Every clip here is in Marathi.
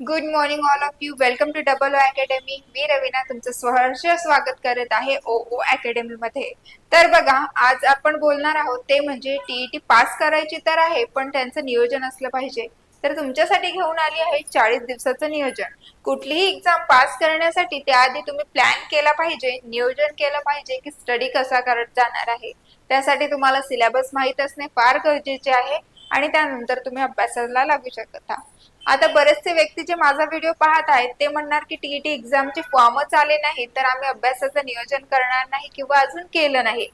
Good morning all of you welcome to double O academy मी रवीना तुमचं सहर्ष स्वागत करत आहे ओ ओ अकॅडमी मध्ये. तर बघा आज आपण बोलणार आहोत ते म्हणजे टीईटी पास करायची तर आहे पण त्यांचं नियोजन असलं पाहिजे. तर तुमच्यासाठी घेऊन आली आहे चाळीस दिवसाचं नियोजन. कुठलीही एक्झाम पास करण्यासाठी त्याआधी तुम्ही प्लॅन केला पाहिजे नियोजन केलं पाहिजे की स्टडी कसा करत जाणार आहे. त्यासाठी तुम्हाला सिलेबस माहीत असणे फार गरजेचे आहे आणि त्यानंतर तुम्ही अभ्यासाला लागू शकता. आता बरेचसे व्यक्ती जे माझा व्हिडिओ पाहत आहेत ते म्हणणार की टीईटी एक्झामचे फॉर्मच आले नाही तर आम्ही अभ्यासाचं नियोजन करणार नाही किंवा अजून केलं नाही.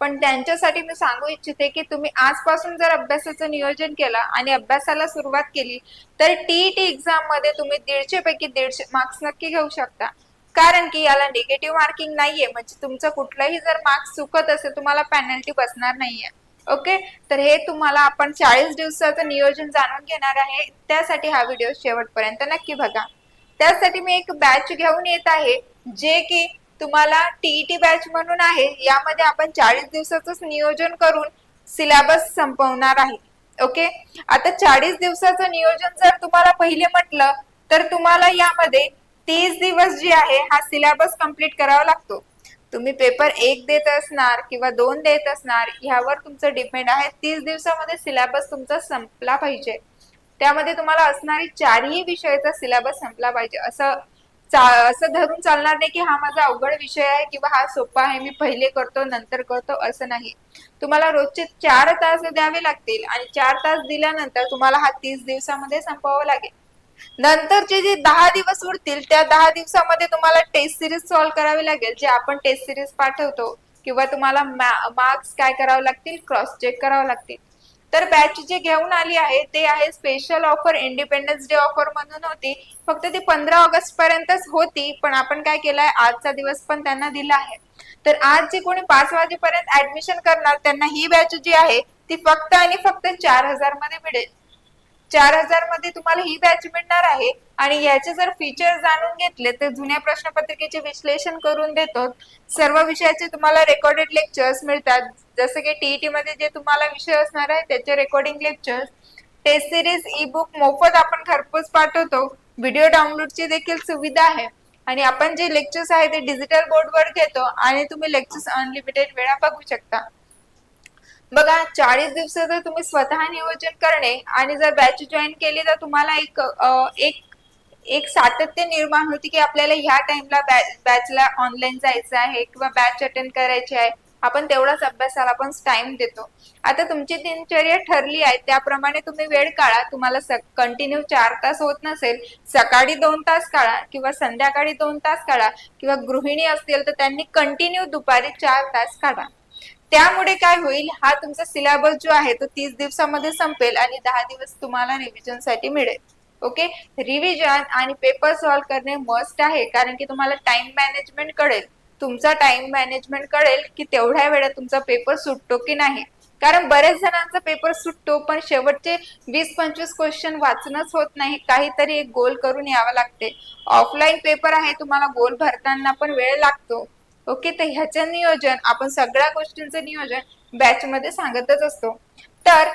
पण त्यांच्यासाठी मी सांगू इच्छिते की तुम्ही आजपासून जर अभ्यासाचं नियोजन केलं आणि अभ्यासाला सुरुवात केली तर टीईटी एक्झाममध्ये तुम्ही दीडशे पैकी दीडशे मार्क्स नक्की घेऊ शकता. कारण की याला निगेटिव्ह मार्किंग नाहीये म्हणजे तुमचं कुठलाही जर मार्क्स चुकत असेल तुम्हाला पेनल्टी बसणार नाहीये. ओके? तर हे तुम्हाला आपण चाळीस दिवसाचं नियोजन जाणून घेणार आहे. त्यासाठी हा व्हिडिओ शेवटपर्यंत नक्की बघा. त्यासाठी मी एक बॅच घेऊन येत आहे जे की तुम्हाला टीईटी बॅच म्हणून आहे. यामध्ये आपण चाळीस दिवसाचं नियोजन करून सिलेबस संपवणार आहे. ओके? आता चाळीस दिवसाचं नियोजन जर तुम्हाला पहिले म्हटलं तर तुम्हाला यामध्ये तीस दिवस जे आहे हा सिलेबस कंप्लीट करावा लागतो. तुम्ही पेपर एक देत असणार किंवा दोन देत असणार ह्यावर तुमचं डिपेंड आहे. तीस दिवसामध्ये सिलेबस तुमचा संपला पाहिजे. त्यामध्ये तुम्हाला असणारी चारही विषयाचा सिलेबस संपला पाहिजे. असं असं धरून चालणार नाही की हा माझा अवघड विषय आहे किंवा हा सोपा आहे मी पहिले करतो नंतर करतो असं नाही. तुम्हाला रोजचे चार तास द्यावे लागतील आणि चार तास दिल्यानंतर तुम्हाला हा तीस दिवसामध्ये संपवावा लागेल. नंतरचे जे दहा दिवस उरतील त्या दहा दिवसामध्ये तुम्हाला टेस्ट सिरीज सॉल्व्ह करावी लागेल. जे आपण टेस्ट सिरीज पाठवतो किंवा तुम्हाला मार्क्स काय करावे लागतील क्रॉस चेक करावे लागतील. तर बॅच जे घेऊन आली आहे ते आहे special offer independence day offer म्हणून होती. फक्त ती पंधरा ऑगस्ट पर्यंतच होती पण आपण काय केलंय आजचा दिवस पण त्यांना दिला आहे. तर आज जे कोणी पाच वाजेपर्यंत ऍडमिशन करणार त्यांना ही बॅच जी आहे ती फक्त आणि फक्त चार हजारमध्ये मिळेल. चार हजारमध्ये तुम्हाला ही बॅच मिळणार आहे. आणि याचे जर फीचर जाणून घेतले तर जुन्या प्रश्नपत्रिकेचे विश्लेषण करून देतो. सर्व विषयाचे तुम्हाला रेकॉर्डेड लेक्चर्स मिळतात. जसं की टीईटी मध्ये जे तुम्हाला विषय असणार आहे त्याचे recording lectures test series E book मोफत आपण घरपोच पाठवतो. व्हिडिओ डाउनलोडची देखील सुविधा आहे. आणि आपण जे लेक्चर्स आहे ते डिजिटल बोर्डवर घेतो. आणि तुम्ही लेक्चर्स अनलिमिटेड वेळा बघू शकता. बघा चाळीस दिवसाचं तुम्ही स्वतः नियोजन करणे आणि जर बॅच जॉईन केली तर तुम्हाला एक एक एक सातत्य निर्माण होते की आपल्याला ह्या टाइमला बॅचला ऑनलाईन जायचं आहे किंवा बॅच अटेंड करायची आहे. आपण तेवढाच अभ्यासाला पण टाइम देतो. आता तुमची दिनचर्या ठरली आहे त्याप्रमाणे तुम्ही वेळ काढा. तुम्हाला कंटिन्यू चार तास होत नसेल सकाळी दोन तास काढा किंवा संध्याकाळी दोन तास काढा किंवा गृहिणी असतील तर त्यांनी कंटिन्यू दुपारी चार तास काढा. त्यामुळे काय होईल हा तुमचा सिलेबस जो आहे तो तीस दिवसामध्ये संपेल आणि दहा दिवस तुम्हाला रिव्हिजनसाठी मिळेल. ओके रिव्हिजन आणि पेपर सॉल्व्ह करणे मस्ट आहे कारण की तुम्हाला टाइम मॅनेजमेंट कळेल. तुमचा टाइम मॅनेजमेंट कळेल की तेवढ्या वेळात तुमचा पेपर सुटतो की नाही. कारण बरेच जणांचा पेपर सुटतो पण शेवटचे वीस पंचवीस क्वेश्चन वाचणंच होत नाही. काहीतरी एक गोल करून यावं लागते. ऑफलाईन पेपर आहे तुम्हाला गोल भरताना पण वेळ लागतो. ओके तर ह्याचं नियोजन आपण सगळ्या गोष्टींचं नियोजन बॅच मध्ये सांगतच असतो. तर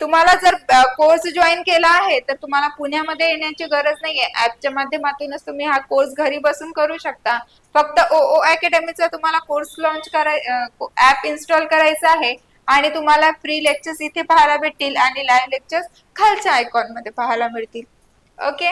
तुम्हाला जर कोर्स जॉईन केला आहे तर तुम्हाला पुण्यामध्ये येण्याची गरज नाहीये. ऍपच्या माध्यमातूनच तुम्ही हा कोर्स घरी बसून करू शकता. फक्त ओ ओ अकॅडमीचा तुम्हाला कोर्स लॉन्च कराय ऍप इन्स्टॉल करायचा आहे आणि तुम्हाला फ्री लेक्चर्स इथे पाहायला भेटतील आणि लाईव्ह लेक्चर्स खालच्या आयकॉनमध्ये पाहायला मिळतील. ओके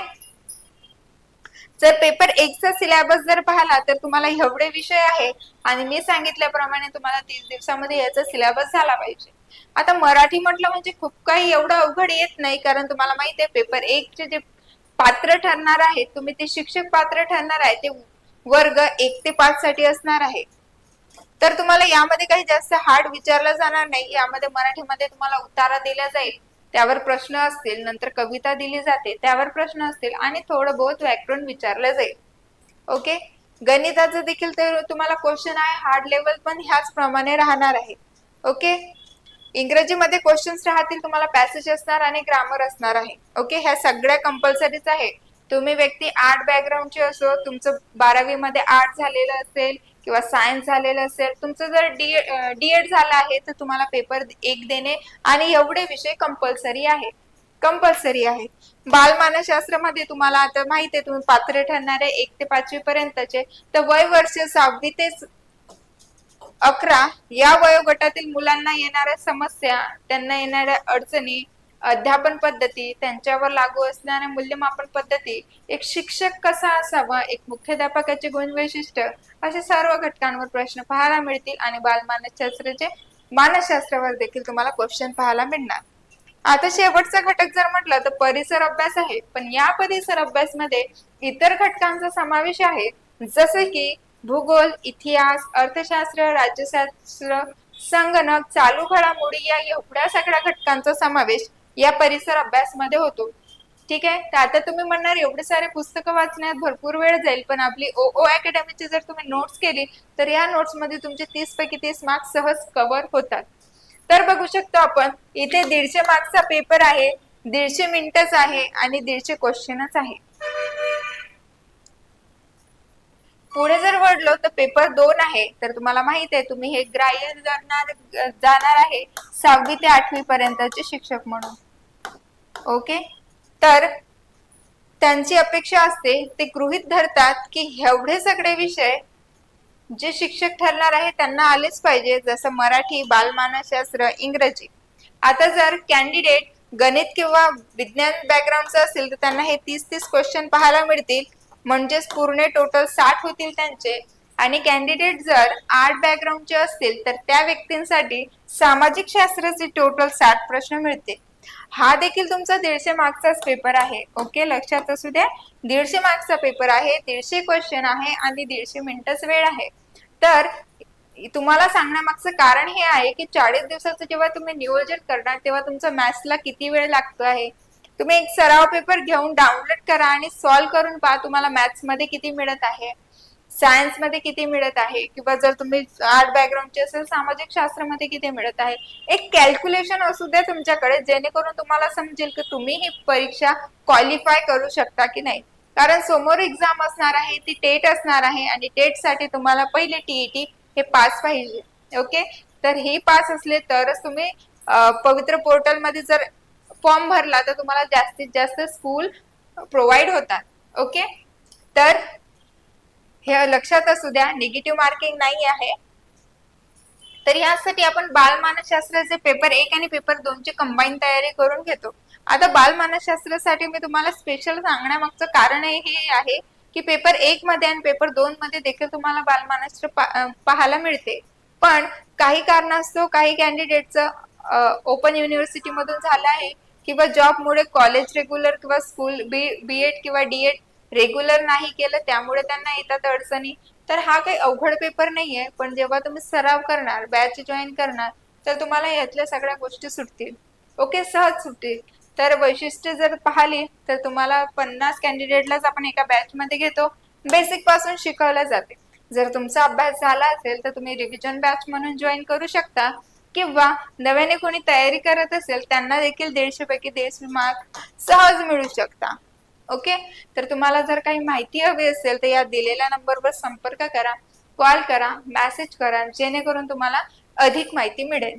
जर पेपर एकचा सिलेबस जर पाहिला तर तुम्हाला एवढे विषय आहे. आणि मी सांगितल्याप्रमाणे तुम्हाला तीस दिवसामध्ये याचा सिलेबस झाला पाहिजे. आता मराठी म्हटलं म्हणजे खूप काही एवढं अवघड येत नाही कारण तुम्हाला माहिती आहे पेपर एकचे जे पात्र ठरणार आहे तुम्ही ते शिक्षक पात्र ठरणार आहे ते वर्ग एक ते पाच साठी असणार आहे. तर तुम्हाला यामध्ये काही जास्त हार्ड विचारलं जाणार नाही. यामध्ये मराठीमध्ये तुम्हाला उतारा दिला जाईल. त्यावर प्रश्न असतील नंतर कविता दिली जाते त्यावर प्रश्न असतील आणि थोडं बहुत व्याकरण विचारलं जाईल. ओके गणिताचं देखील तर तुम्हाला क्वेश्चन आहे हार्ड लेवल पण ह्याच प्रमाणे राहणार आहे. ओके इंग्रजीमध्ये क्वेश्चन्स राहतील तुम्हाला पॅसेज असणार आणि ग्रामर असणार आहे. ओके ह्या सगळ्या कंपल्सरीच आहे तुम्ही व्यक्ती आर्ट बॅकग्राऊंडची असो तुमचं बारावी मध्ये आर्ट झालेलं असेल किंवा सायन्स झालेलं असेल तुमचं जर डी डीएड झालं आहे तर तुम्हाला पेपर एक देणे आणि एवढे विषय कंपल्सरी आहे कंपल्सरी आहे बालमानसशास्त्रामध्ये तुम्हाला आता माहिती आहे तुम्ही पात्र ठरणारे एक ते पाचवी पर्यंतचे तर वय वर्ष सहावी ते अकरा या वयोगटातील मुलांना येणाऱ्या समस्या त्यांना येणाऱ्या अडचणी अध्यापन पद्धती त्यांच्यावर लागू असणाऱ्या मूल्यमापन पद्धती एक शिक्षक कसा असावा एक मुख्याध्यापकाचे गुण वैशिष्ट्य असे सर्व घटकांवर प्रश्न पाहायला मिळतील आणि बालमानसशास्त्राचे मानसशास्त्रावर देखील तुम्हाला क्वेश्चन पाहायला मिळणार. आता शेवटचा घटक जर म्हटलं तर परिसर अभ्यास आहे. पण या परिसर अभ्यास मध्ये इतर घटकांचा समावेश आहे. जसे की भूगोल इतिहास अर्थशास्त्र राज्यशास्त्र संगणक चालू घडामोडी या एवढ्या सगळ्या घटकांचा समावेश या परिसर अभ्यास मध्ये होतो. ठीक आहे? तर आता तुम्ही म्हणणार एवढे सारे पुस्तकं वाचण्यात भरपूर वेळ जाईल पण आपली ओ ओ अकॅडमीची जर तुम्ही नोट्स केली तर या नोट्समध्ये तुमचे तीस पैकी तीस मार्क्स सहज कव्हर होतात. तर बघू शकतो आपण इथे दीडशे मार्क्सचा पेपर आहे दीडशे मिनिटच आहे आणि दीडशे क्वेश्चनच आहे पुढे जर वळलो तर पेपर दोन आहे. तर तुम्हाला माहीत आहे तुम्ही हे ग्राह्य जाणार जाणार आहे सहावी ते आठवी पर्यंतचे शिक्षक म्हणून. ओके तर त्यांची अपेक्षा असते ते गृहित धरतात की एवढे सगळे विषय जे शिक्षक ठरणार आहे त्यांना आलेच पाहिजे जसं मराठी बालमानसशास्त्र इंग्रजी. आता जर कॅन्डिडेट गणित किंवा विज्ञान बॅकग्राऊंडचं असेल तर त्यांना हे तीस तीस क्वेश्चन पाहायला मिळतील. म्हणजेच पूर्ण टोटल साठ होतील त्यांचे. आणि कॅन्डिडेट जर आर्ट बॅकग्राऊंडचे असतील तर त्या व्यक्तींसाठी सामाजिक शास्त्राचे टोटल साठ प्रश्न मिळते हा देखील तुमचा दीडशे मार्क्सचाच पेपर आहे. ओके लक्षात असू द्या. दीडशे मार्क्सचा पेपर आहे दीडशे क्वेश्चन आहे आणि दीडशे मिनिटच वेळ आहे. तर तुम्हाला सांगण्यामागचं कारण हे आहे की चाळीस दिवसाचं जेव्हा तुम्ही नियोजन करणार तेव्हा तुमचा मॅथ्सला किती वेळ लागतो आहे? तुम्ही एक सराव पेपर घेऊन डाउनलोड करा आणि सॉल्व्ह करून पहा तुम्हाला मॅथ्समध्ये किती मिळत आहे सायन्समध्ये किती मिळत आहे किंवा जर तुम्ही आर्ट बॅकग्राऊंडचे असेल सामाजिक शास्त्रामध्ये किती मिळत आहे. एक कॅल्क्युलेशन असू द्या तुमच्याकडे जेणेकरून तुम्हाला समजेल की तुम्ही ही परीक्षा क्वालिफाय करू शकता की नाही. कारण समोर एक्झाम असणार आहे ती टेट असणार आहे आणि टेटसाठी तुम्हाला पहिले टीईटी हे पास पाहिजे. ओके तर हे पास असले तरच तुम्ही पवित्र पोर्टलमध्ये जर फॉर्म भरला तर तुम्हाला जास्तीत जास्त स्कूल प्रोव्हाइड होतात. ओके? तर हे लक्षात असू द्या निगेटिव्ह मार्किंग नाही आहे. तर यासाठी आपण बालमानसशास्त्राचे पेपर एक आणि पेपर दोनची कंबाईन तयारी करून घेतो. आता बालमानसशास्त्रासाठी मी तुम्हाला स्पेशल सांगण्यामागचं कारण हे आहे की पेपर एक मध्ये आणि पेपर दोन मध्ये देखील तुम्हाला बालमानसशास्त्र पाहायला मिळते. पण काही कारणास्तव काही कॅन्डिडेटचं ओपन युनिव्हर्सिटी मधून झालं आहे. किंवा जॉबमुळे कॉलेज रेग्युलर किंवा स्कूल बी बीएड किंवा डीएड रेग्युलर नाही केलं त्यामुळे त्यांना येतात अडचणी. तर हा काही अवघड पेपर नाहीये पण जेव्हा तुम्ही सराव करणार बॅच जॉईन करणार तर तुम्हाला यातल्या सगळ्या गोष्टी सुटतील. ओके सहज सुटतील. तर वैशिष्ट्य जर पाहिली तर तुम्हाला पन्नास कॅन्डिडेटलाच आपण एका बॅच मध्ये घेतो. बेसिकपासून शिकवलं जाते. जर तुमचा अभ्यास झाला असेल तर तुम्ही रिव्हिजन बॅच म्हणून जॉईन करू शकता. किंवा नव्याने कोणी तयारी करत असेल त्यांना देखील दीडशे पैकी दीडशे मार्क सहज मिळू शकता. ओके तर तुम्हाला जर काही माहिती हवी असेल तर या दिलेल्या नंबरवर संपर्क करा कॉल करा मेसेज करा जेणेकरून तुम्हाला अधिक माहिती मिळेल.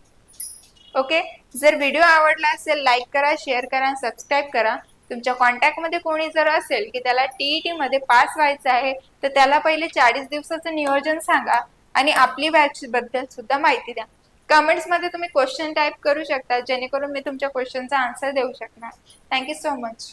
ओके जर व्हिडिओ आवडला असेल लाईक करा शेअर करा सबस्क्राईब करा. तुमच्या कॉन्टॅक्टमध्ये कोणी जर असेल की त्याला टीईटी मध्ये पास व्हायचं आहे तर त्याला पहिले चाळीस दिवसाचं नियोजन सांगा आणि आपली बॅच बद्दल सुद्धा माहिती द्या. कमेंट्समध्ये तुम्ही क्वेश्चन टाईप करू शकता जेणेकरून मी तुमच्या क्वेश्चनचा आन्सर देऊ शकणार. Thank you so much